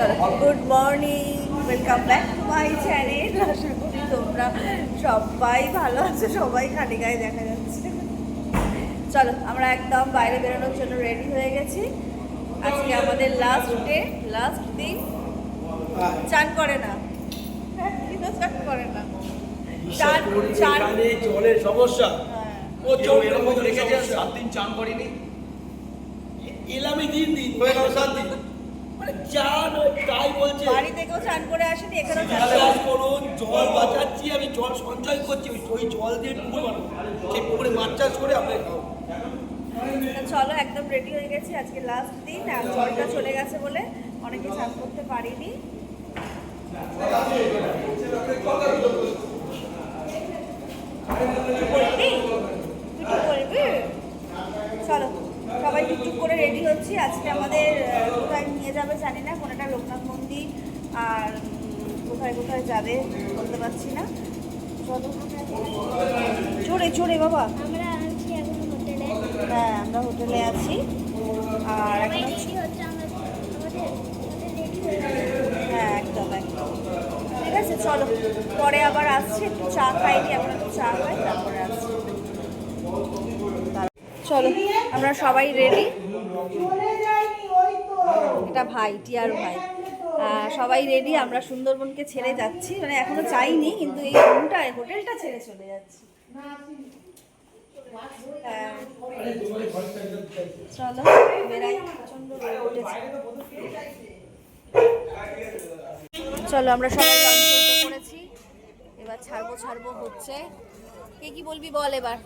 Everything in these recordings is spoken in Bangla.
চলো good morning welcome back to my channel আশা করি তোমরা সবাই ভালো আছো সবাই খালি গায়ে দেখা যাচ্ছে। চলো আমরা একদম বাইরে বেরোনোর জন্য রেডি হয়ে গেছি। আজকে আমাদের লাস্ট ডে লাস্ট দিন। চান করে না। হ্যাঁ, চান করে না। চান চান জলের সমস্যা। ও জল এরকম রেখেছে সাত দিন চান করিনি। এলামই দিন দিন হয়ে গেল সাত দিন। মানে যা নয় তাই বলছে। বাড়ি থেকেও চান করে আসেনি এখানেও করে বিশ্বাস করুন জল বাঁচাচ্ছি আমি জল সঞ্চয় করছি ওই- ওই জল দিয়ে পুকুর বানাবো সেই পুকুরে মাছ চাষ করে আপনাকে খাব। তো চলো একদম রেডি হয়ে গেছি আজকে লাস্ট দিন আর জলটা চলে গেছে বলে অনেকে চান করতে পারিনি। বলবি তুই কি বলবি চলো সবাই টুকটুক করে রেডি হচ্ছি। আজকে আমাদের কোথায় নিয়ে যাবে জানি না কোনোটা লোকনাথ মন্দির আর কোথায় কোথায় যাবে বলতে পারছি না। চড়ে চড়ে বাবা। হ্যাঁ আমরা হোটেলে আছি। আর হয়ে হ্যাঁ একদম একদম। ঠিক আছে চলো। পরে আবার আসছি একটু চা খাইনি এখন একটু চা খাই তারপরে আসছি। চলো আমরা সবাই রেডি এটা ভাই টিয়ার ভাই। সবাই রেডি আমরা সুন্দরবনকে ছেড়ে যাচ্ছি। মানে এখনও চাইনি কিন্তু এই রুমটা হোটেলটা ছেড়ে চলে যাচ্ছি। চলো বেড়াই। প্রচণ্ড চলো আমরা সবাই পড়েছি এবার ছাড়বো ছাড়বো হচ্ছে। কে কি বলবি বল এবার?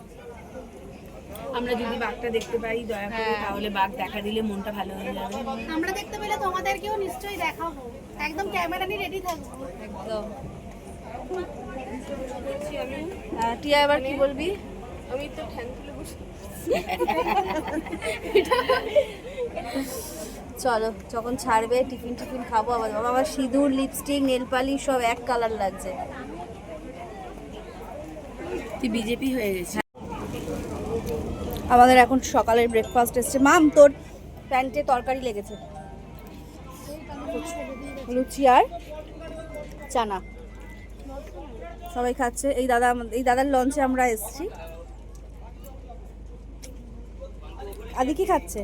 আমরা যদি বাঘটা দেখতে পাই দয়া করে হ্যাঁ। তাহলে বাঘ দেখা দিলে মনটা ভালো হয়ে যাবে। আমরা দেখতে পেলে তোমাদেরকেও নিশ্চয়ই দেখাবো। একদম ক্যামেরা নিয়ে রেডি থাকব। একদম। টিয়া এবার কি বলবি? আমি তো ঠ্যাং তুলে বসে চলো যখন ছাড়বে টিফিন টিফিন খাব আবার। বাবা আবার সিঁদুর লিপস্টিক নেল পালিশ সব এক কালার লাগছে। তুই বিজেপি হয়ে গেছিস। আমাদের এখন সকালের ব্রেকফাস্ট এসছে। মাম তোর প্যান্টে তরকারি লেগেছে। লুচি আর চানা। সবাই খাচ্ছে। এই দাদা এই দাদার লঞ্চে আমরা এসেছি। আদি কি খাচ্ছে?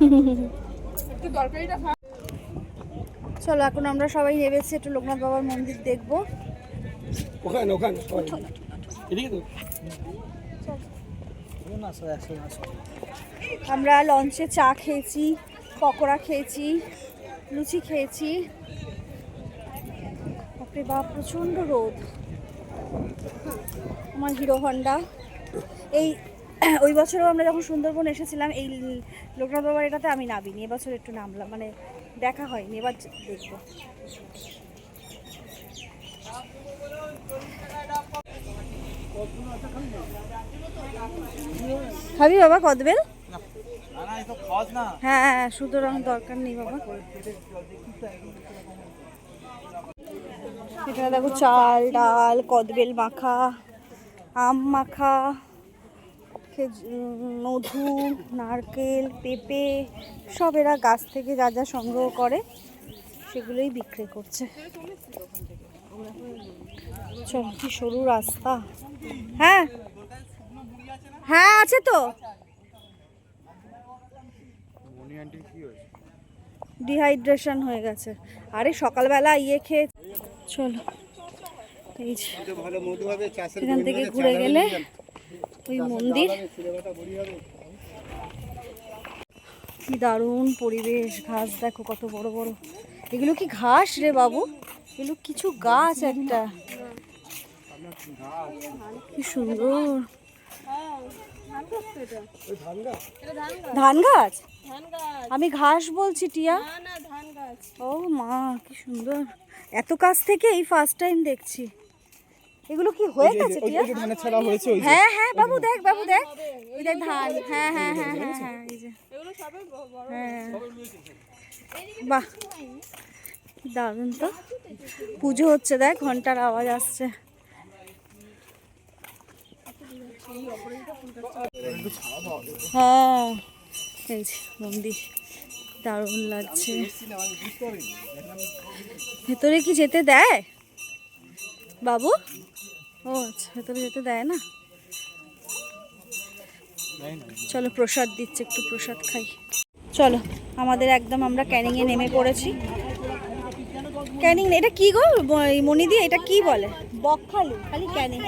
তরকারিটা খা। চলো এখন আমরা সবাই নেমেছি একটু লোকনাথ বাবার মন্দির দেখব। ওখানে ওখানে এদিকে তো। আমরা লঞ্চে চা খেয়েছি পকোড়া খেয়েছি লুচি খেয়েছি। বাপরে বাপ প্রচণ্ড রোদ। আমার হিরো হন্ডা। এই ওই বছরও আমরা যখন সুন্দরবন এসেছিলাম, এই লোকনাথ বাবার এটাতে আমি নামিনি। এবছর একটু নামলাম মানে দেখা হয়নি, এবার দেখব। খাবি বাবা কদবেল? হ্যাঁ সুতরাং দরকার নেই বাবা। এটা দেখো চাল, ডাল, কদবেল মাখা, আম মাখা। মধু নারকেল পেঁপে সব এরা গাছ থেকে যা যা সংগ্রহ করে সেগুলোই বিক্রি করছে। চল কি সরু রাস্তা। হ্যাঁ? হ্যাঁ আছে তো। ডিহাইড্রেশন হয়ে গেছে। আরে সকালবেলা ইয়ে খেয়ে চলো এখান থেকে ঘুরে গেলে ওই মন্দির। কি দারুণ পরিবেশ, ঘাস দেখো কত বড় বড়। এগুলো কি ঘাস রে বাবু? এগুলো কিছু গাছ একটা। কি সুন্দর। ধান গাছ? আমি ঘাস বলছি, টিয়া। ও মা, কি সুন্দর। এত কাছ থেকে এই ফার্স্ট টাইম দেখছি। এগুলো কি হয়ে গেছে টিয়া? হ্যাঁ হ্যাঁ বাবু দেখ বাবু দেখ। এই দেখ ধান। হ্যাঁ হ্যাঁ হ্যাঁ হ্যাঁ হ্যাঁ এই যে। হ্যাঁ। বাহ। দারুণ তো। পুজো হচ্ছে দেখ ঘণ্টার আওয়াজ আসছে। হ্যাঁ। এই যে মন্দির। দারুণ লাগছে। ভেতরে কি যেতে দেয়? বাবু? ও আচ্ছা ভেতরে যেতে দেয় না। চলো প্রসাদ দিচ্ছে, একটু প্রসাদ খাই। চলো, আমাদের একদম আমরা ক্যানিংয়ে নেমে পড়েছি। ক্যানিং এটা কি গো? মণি দিয়ে এটা কি বলে? বকখালি, খালি ক্যানিং।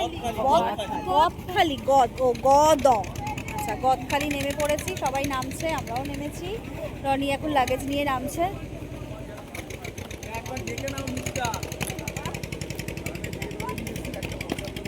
বকখালি, গদ, ও গদ আচ্ছা গদখালি নেমে পড়েছি, সবাই নামছে, আমরাও নেমেছি। রনি এখন লাগেজ নিয়ে নামছে।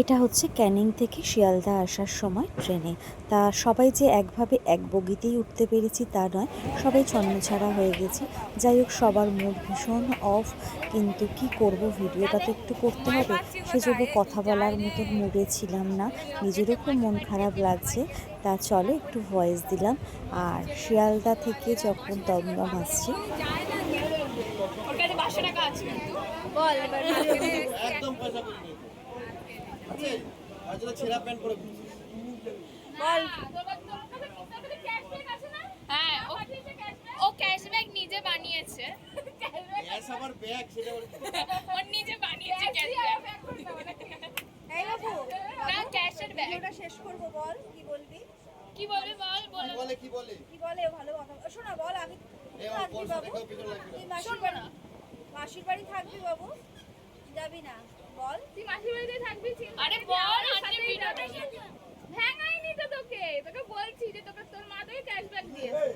এটা হচ্ছে ক্যানিং থেকে শিয়ালদা আসার সময় ট্রেনে। তা সবাই যে একভাবে এক বগিতেই উঠতে পেরেছি তা নয় সবাই ছন্নছাড়া হয়ে গেছি। যাই হোক সবার মুড ভীষণ অফ কিন্তু কি করব ভিডিওটা তো একটু করতে হবে। সেজন্য কথা বলার মতো মুডে ছিলাম না নিজেরও খুব মন খারাপ লাগছে। তা চলো একটু ভয়েস দিলাম। আর শিয়ালদা থেকে যখন দমদম আসছি বল এবার বল। হ্যাঁ ও- ও ক্যাশব্যাক নিজে বানিয়েছে। ও নিজে বানিয়েছে ক্যাশব্যাক এই বাবু না ক্যাশের ব্যাগ ভিডিওটা শেষ করব বল কি বলবি? কি বলবে বল বল। কি বলে ভালো কথা শোনা বল আমি থাকবি বাবু? তুই মাসির বাড়ি থাকবি বাবু? যাবি না। বল। তুই মাসির বাড়িতে থাকবি আরে বল আজকে ভিডিওটা ভ্যাঙাইনি তো তোকে তোকে বলছি যে তোকে তোর মা তোকে ক্যাশব্যাক দিয়েছে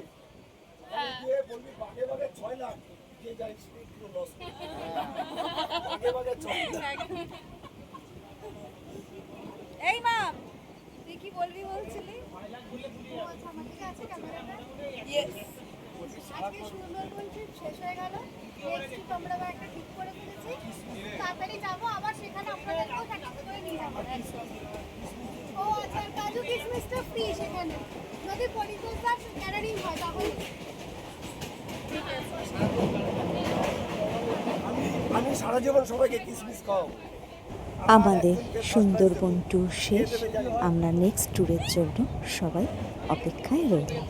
হ্যাঁ। বলবি বাগে বাগে ছয় লাখ যে যাই একটু লস বাগে বাগে ছয় লাখ। এই মা তুই কি বলবি বলছিলি? ইয়েস আজকে সুন্দরবন ট্রিপ শেষ হয়ে গেল। নেক্সট ট্রিপ আমরা একটা ঠিক করে ফেলেছি। তাড়াতাড়ি যাব আবার সেখানে আপনাদেরকেও সাথে করে নিয়ে যাব। ও আচ্ছা কাজু কিশমিশটা ফ্রি সেখানে। যদি পরিচর্যা ক্যাটারিং হয় তাহলে। আমি সারা জীবন সবাইকে কিসমিস খাও আমাদের সুন্দরবন ট্যুর শেষ। আমরা নেক্সট ট্যুরের জন্য সবাই অপেক্ষায় রইলাম।